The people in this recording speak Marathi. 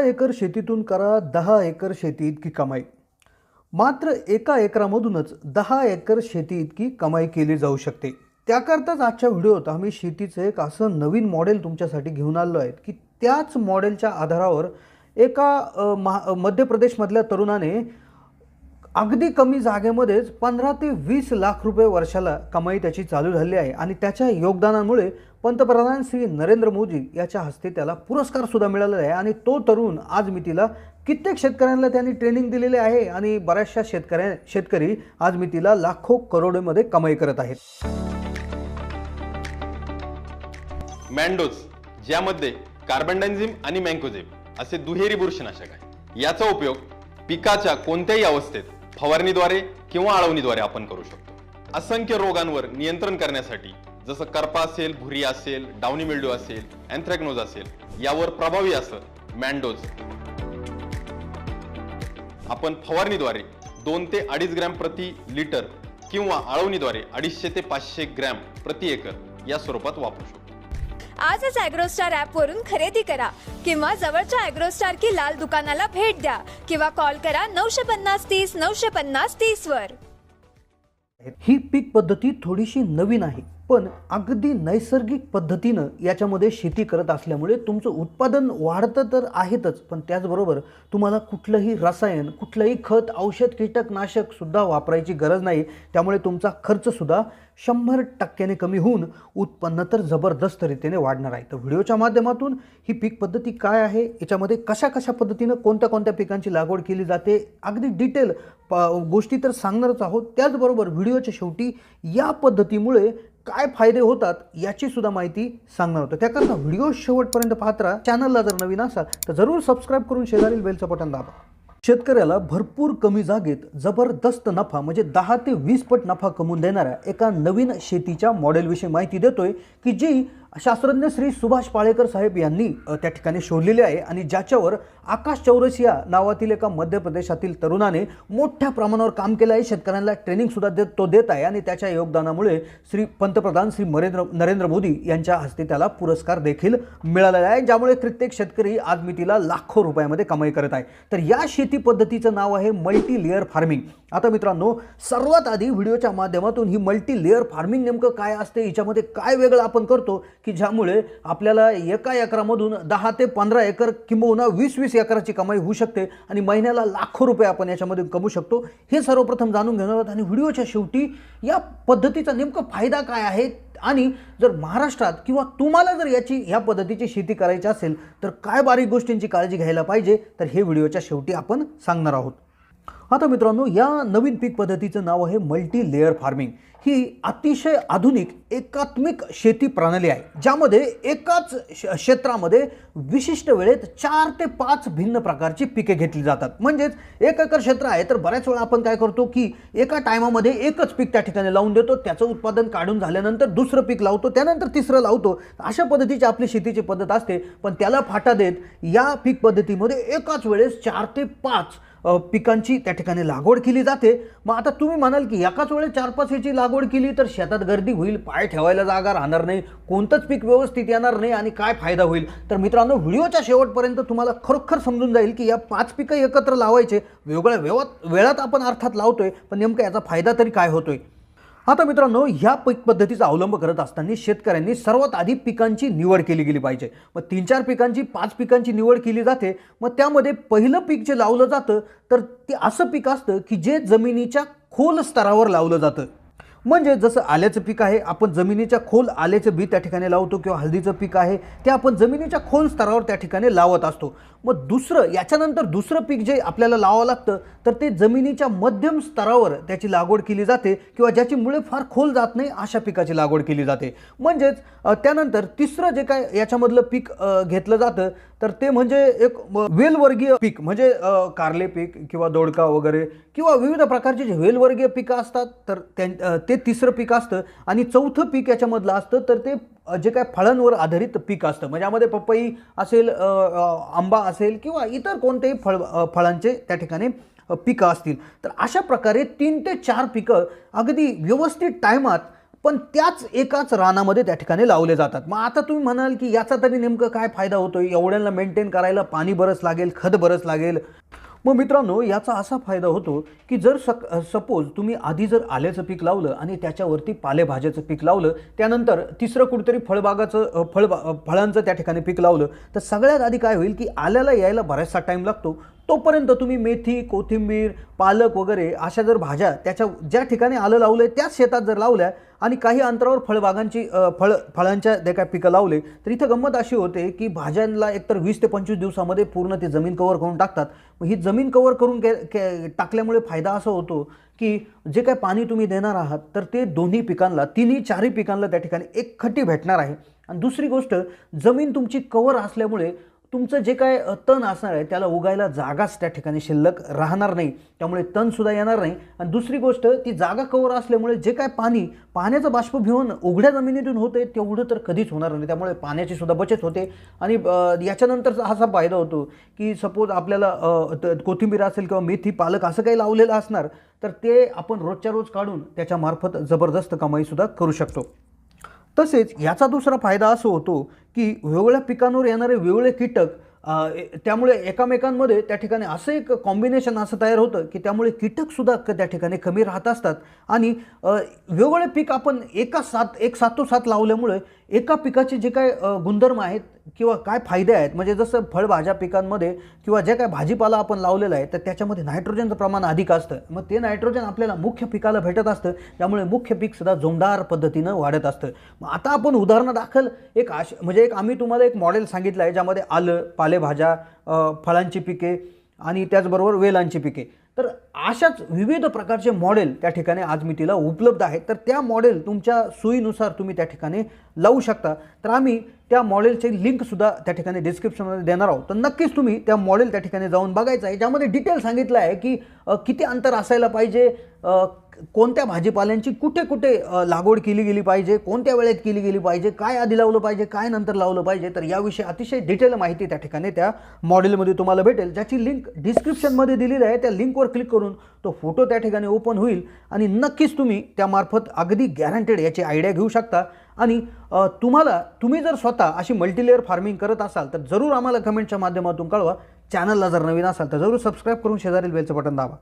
एका एकर शेतीतून करा दहा एकर शेती इतकी कमाई. मात्र एका एकरामधूनच दहा एकर शेती इतकी कमाई केली जाऊ शकते. त्याकरताच आजच्या व्हिडिओत आम्ही शेतीचं एक असं नवीन मॉडेल तुमच्यासाठी घेऊन आलो आहे की त्याच मॉडेलच्या आधारावर एका महा मध्य प्रदेशमधल्या तरुणाने अगदी कमी जागेमध्येच पंधरा ते वीस लाख रुपये वर्षाला कमाई त्याची चालू झाली आहे आणि त्याच्या योगदानामुळे पंतप्रधान श्री नरेंद्र मोदी याच्या हस्ते त्याला पुरस्कारसुद्धा मिळालेला आहे. आणि तो तरुण आज मितीला कित्येक शेतकऱ्यांना त्यांनी ट्रेनिंग दिलेले आहे आणि बऱ्याचशा शेतकऱ्या शेतकरी आज मितीला लाखो करोडोमध्ये कमाई करत आहेत. मँडोज ज्यामध्ये कार्बनडायझिम आणि मँकोझेब असे दुहेरी बुरशीनाशक आहे. याचा उपयोग पिकाच्या कोणत्याही अवस्थेत फवारणीद्वारे किंवा आळवणीद्वारे आपण करू शकतो. असंख्य रोगांवर नियंत्रण करण्यासाठी जसं करपा असेल भुरी असेल डाउनी मिल्ड्यू असेल अँथ्रॅक्नोज असेल यावर प्रभावी असं मँडोज आपण फवारणीद्वारे दोन ते अडीच ग्रॅम प्रति लिटर किंवा आळवणीद्वारे अडीचशे ते पाचशे ग्रॅम प्रति एकर या स्वरूपात वापरू शकतो. आजच अॅग्रोस्टार ॲपवरून खरेदी करा. किंवा जवळच्या अॅग्रोस्टार की लाल दुकानाला भेट द्या. किंवा कॉल करा नऊशे पन्नास तीस नऊशे पन्नास तीस वर. ही पीक पद्धती थोडीशी नवीन आहे पण अगदी नैसर्गिक पद्धतीनं याच्यामध्ये शेती करत असल्यामुळे तुमचं उत्पादन वाढतं तर आहेतच पण त्याचबरोबर तुम्हाला कुठलंही रसायन कुठलंही खत औषध कीटकनाशकसुद्धा वापरायची गरज नाही. त्यामुळे तुमचा खर्चसुद्धा शंभर टक्क्याने कमी होऊन उत्पन्न तर जबरदस्त रीतीने वाढणार आहे. तर व्हिडिओच्या माध्यमातून ही पीक पद्धती काय आहे? याच्यामध्ये कशा कशा पद्धतीनं कोणत्या कोणत्या पिकांची लागवड केली जाते? अगदी डिटेल प गोष्टी तर सांगणारच आहोत. त्याचबरोबर व्हिडिओच्या शेवटी या पद्धतीमुळे काय फायदे होतात याची सुद्धा माहिती सांगणार होतं. त्याकरता व्हिडिओ शेवटपर्यंत पाहत राहा. चॅनलला जर नवीन असाल तर जरूर सबस्क्राईब करून शेजारील बेलचं बटन दाबा. शेतकऱ्याला भरपूर कमी जागेत जबरदस्त नफा म्हणजे दहा ते वीस पट नफा कमवून देणाऱ्या एका नवीन शेतीच्या मॉडेलविषयी माहिती देतोय की जी शास्त्रज्ञ श्री सुभाष पाळेकर साहेब यांनी त्या ठिकाणी शोधलेले आहे आणि ज्याच्यावर आकाश चौरसिया नावातील एका मध्य प्रदेशातील तरुणाने मोठ्या प्रमाणावर काम केलं आहे. शेतकऱ्यांना ट्रेनिंगसुद्धा देत तो देत आहे आणि त्याच्या योगदानामुळे श्री पंतप्रधान श्री नरेंद्र नरेंद्र मोदी यांच्या हस्ते त्याला पुरस्कार देखील मिळालेला आहे ज्यामुळे कित्येक शेतकरी आज मी तिला लाखो रुपयामध्ये कमाई करत आहे. तर या शेती पद्धतीचं नाव आहे मल्टी लेअर फार्मिंग आता मित्रांनो सर्वात आधी व्हिडिओच्या माध्यमातून ही मल्टी लेअर फार्मिंग नेमकं काय असते हिच्यामध्ये काय वेगळं आपण करतो की ज्यामुळे आपल्याला एका एकरामधून दहा ते पंधरा एकर किंबहुना वीस वीस एकराची कमाई होऊ शकते आणि महिन्याला लाखो रुपये आपण याच्यामध्ये कमवू शकतो. हे सर्वप्रथम जाणून घेणार आहोत आणि व्हिडिओच्या शेवटी या पद्धतीचा नेमका फायदा काय आहे? आणि जर महाराष्ट्रात किंवा तुम्हाला जर याची ह्या पद्धतीची शेती करायची असेल तर काय बारीक गोष्टींची काळजी घ्यायला पाहिजे? तर हे व्हिडिओच्या शेवटी आपण सांगणार आहोत. आता मित्रांनो या नवीन पीक पद्धतीचं नाव आहे मल्टी लेअर फार्मिंग ही अतिशय आधुनिक एकात्मिक शेती प्रणाली आहे ज्यामध्ये एकाच श- क्षेत्रामध्ये विशिष्ट वेळेत चार ते पाच भिन्न प्रकारची पिके घेतली जातात. म्हणजेच एक एकर क्षेत्र आहे तर बऱ्याच वेळा आपण काय करतो की एका टायमामध्ये एकच पीक त्या ठिकाणी लावून देतो त्याचं उत्पादन काढून झाल्यानंतर दुसरं पीक लावतो त्यानंतर तिसरं लावतो. अशा पद्धतीची आपली शेतीची पद्धत असते पण त्याला फाटा देत या पीक पद्धतीमध्ये एकाच वेळेस चार ते पाच पिकांची त्या ठिकाणी लागवड केली जाते. मग आता तुम्ही म्हणाल की एकाच वेळेस चार पाच याची लागवड केली तर शेतात गर्दी होईल पाय ठेवायला जागा राहणार नाही कोणतंच पीक व्यवस्थित येणार नाही आणि काय फायदा होईल? तर मित्रांनो व्हिडिओच्या शेवटपर्यंत तुम्हाला खरोखर समजून जाईल की या पाच पिकं एकत्र लावायचे वेगवेगळ्या वेळात वेळात आपण अर्थात लावतोय पण नेमका याचा फायदा तरी काय होतोय? आता मित्रांनो ह्या पीक पद्धतीचा अवलंब करत असताना शेतकऱ्यांनी सर्वात आधी पिकांची निवड केली गेली पाहिजे. मग तीन चार पिकांची पाच पिकांची निवड केली जाते. मग त्यामध्ये पहिलं पीक जे लावलं जातं तर ते असं पीक असतं की जे जमिनीच्या खोल स्तरावर लावलं जातं. म्हणजे जसं आल्याचं पीक आहे आपण जमिनीच्या खोल आल्याचं बी त्या ठिकाणी लावतो किंवा हळदीचं पीक आहे ते आपण जमिनीच्या खोल स्तरावर त्या ठिकाणी लावत असतो. मग दुसरं याच्यानंतर दुसरं पीक जे आपल्याला लावावं लागतं तर ते जमिनीच्या मध्यम स्तरावर त्याची लागवड केली जाते किंवा ज्याची मुळे फार खोल जात नाही अशा पिकाची लागवड केली जाते. म्हणजेच त्यानंतर तिसरं जे काय याच्यामधलं पीक घेतलं जातं तर ते म्हणजे एक वेलवर्गीय पीक म्हणजे कारले पीक किंवा दोडका वगैरे किंवा विविध प्रकारचे जे वेलवर्गीय पिकं असतात तर त्यां ते तिसरं पीक असतं आणि चौथं पीक याच्यामधलं असतं तर ते जे काय फळांवर आधारित पीक असतं. म्हणजे यामध्ये पपई असेल आंबा असेल किंवा इतर कोणतेही फळ फळांचे त्या ठिकाणी पिकं असतील. तर अशा प्रकारे तीन ते चार पिकं अगदी व्यवस्थित टायमात पण त्याच एकाच रानामध्ये त्या ठिकाणी लावले जातात. मग आता तुम्ही म्हणाल की याचा तरी नेमकं काय फायदा होतोय? एवढ्यांना मेंटेन करायला पाणी बरंच लागेल खत बरंच लागेल. मग मित्रांनो याचा असा फायदा होतो की जर सक सपोज तुम्ही आधी जर आल्याचं पीक लावलं आणि त्याच्यावरती पालेभाज्याचं पीक लावलं त्यानंतर तिसरं कुठेतरी फळबागाचं फळबा फळांचं त्या ठिकाणी पीक लावलं तर सगळ्यात आधी काय होईल की आल्याला यायला बराचसा टाईम लागतो. तोपर्यंत तुम्ही मेथी कोथिंबीर पालक वगैरे अशा जर भाज्या त्याच्या ज्या ठिकाणी आलं लावलं आहे त्याच शेतात जर लावल्या आणि काही अंतरावर फळबागांची फळ फळांच्या जे काय पिकं लावले तर इथं गंमत अशी होते की भाज्यांना एकतर वीस ते पंचवीस दिवसामध्ये पूर्ण ती जमीन कवर करून टाकतात. मग ही जमीन कवर करून के के टाकल्यामुळे फायदा असा होतो की जे काय पाणी तुम्ही देणार आहात तर ते दोन्ही पिकांना तिन्ही चारही पिकांना त्या ठिकाणी एक खट्टी भेटणार आहे. आणि दुसरी गोष्ट जमीन तुमची कवर असल्यामुळे तुमचं जे काय तण असणार आहे त्याला उगायला जागाच त्या ठिकाणी शिल्लक राहणार नाही. त्यामुळे तणसुद्धा येणार नाही. आणि दुसरी गोष्ट ती जागा कवर असल्यामुळे जे काय पाणी पाण्याचं बाष्पभिवन उघड्या जमिनीतून होते तेवढं तर कधीच होणार नाही. त्यामुळे पाण्याची सुद्धा बचत होते. आणि याच्यानंतरचा असा फायदा होतो की सपोज आपल्याला त- कोथिंबीर असेल किंवा मेथी पालक असं काही लावलेलं असणार तर ते आपण रोजच्या रोज काढून त्याच्यामार्फत जबरदस्त कमाईसुद्धा करू शकतो. तसेच याचा दुसरा फायदा असं होतो की वेगवेगळ्या पिकांवर येणारे वेगवेगळे कीटक त्यामुळे एकामेकांमध्ये त्या ठिकाणी असं एक कॉम्बिनेशन असं तयार होतं की त्यामुळे कीटकसुद्धा त्या ठिकाणी कमी राहत असतात. आणि वेगवेगळे पीक आपण एका साथ एक साथोसाथ लावल्यामुळे एका पिकाचे जे काय गुणधर्म आहेत किंवा काय फायदे आहेत म्हणजे जसं फळभाज्या पिकांमध्ये किंवा जे काय भाजीपाला आपण लावलेला आहे तर त्याच्यामध्ये नायट्रोजनचं प्रमाण अधिक असतं. मग ते नायट्रोजन आपल्याला मुख्य पिकाला भेटत असतं त्यामुळे मुख्य पीक सुद्धा जोमदार पद्धतीनं वाढत असतं. मग आता आपण उदाहरणादाखल एक आश म्हणजे एक आम्ही तुम्हाला एक मॉडेल सांगितलं आहे ज्यामध्ये आलं पालेभाज्या फळांची पिके आणि त्याचबरोबर वेलांची पिके. तर अशाच विविध प्रकारचे मॉडेल त्या ठिकाणी आज मी तिला उपलब्ध आहेत तर त्या मॉडेल तुमच्या सोयीनुसार तुम्ही त्या ठिकाणी लावू शकता. तर आम्ही त्या मॉडेलचे लिंकसुद्धा त्या ठिकाणी डिस्क्रिप्शनमध्ये देणार आहोत. तर नक्कीच तुम्ही त्या मॉडेल त्या ठिकाणी जाऊन बघायचं आहे. ज्यामध्ये डिटेल सांगितलं आहे की किती अंतर असायला पाहिजे कोणत्या भाजीपाल्यांची कुठे कुठे लागवड केली गेली पाहिजे कोणत्या वेळेत केली गेली पाहिजे काय आधी लावलं पाहिजे काय नंतर लावलं पाहिजे तर याविषयी अतिशय डिटेल माहिती त्या ठिकाणी त्या मॉडेलमध्ये तुम्हाला भेटेल ज्याची लिंक डिस्क्रिप्शनमध्ये दिलेली आहे. त्या लिंकवर क्लिक करून तो फोटो त्या ठिकाणी ओपन होईल आणि नक्कीच तुम्ही त्यामार्फत अगदी गॅरंटेड याची आयडिया घेऊ शकता. आणि तुम्हाला तुम्ही जर स्वतः अशी मल्टीलेअर फार्मिंग करत असाल तर जरूर आम्हाला कमेंटच्या माध्यमातून कळवा. चॅनलला जर नवीन असाल तर जरूर सबस्क्राईब करून शेजारील बेलचं बटन दाबा.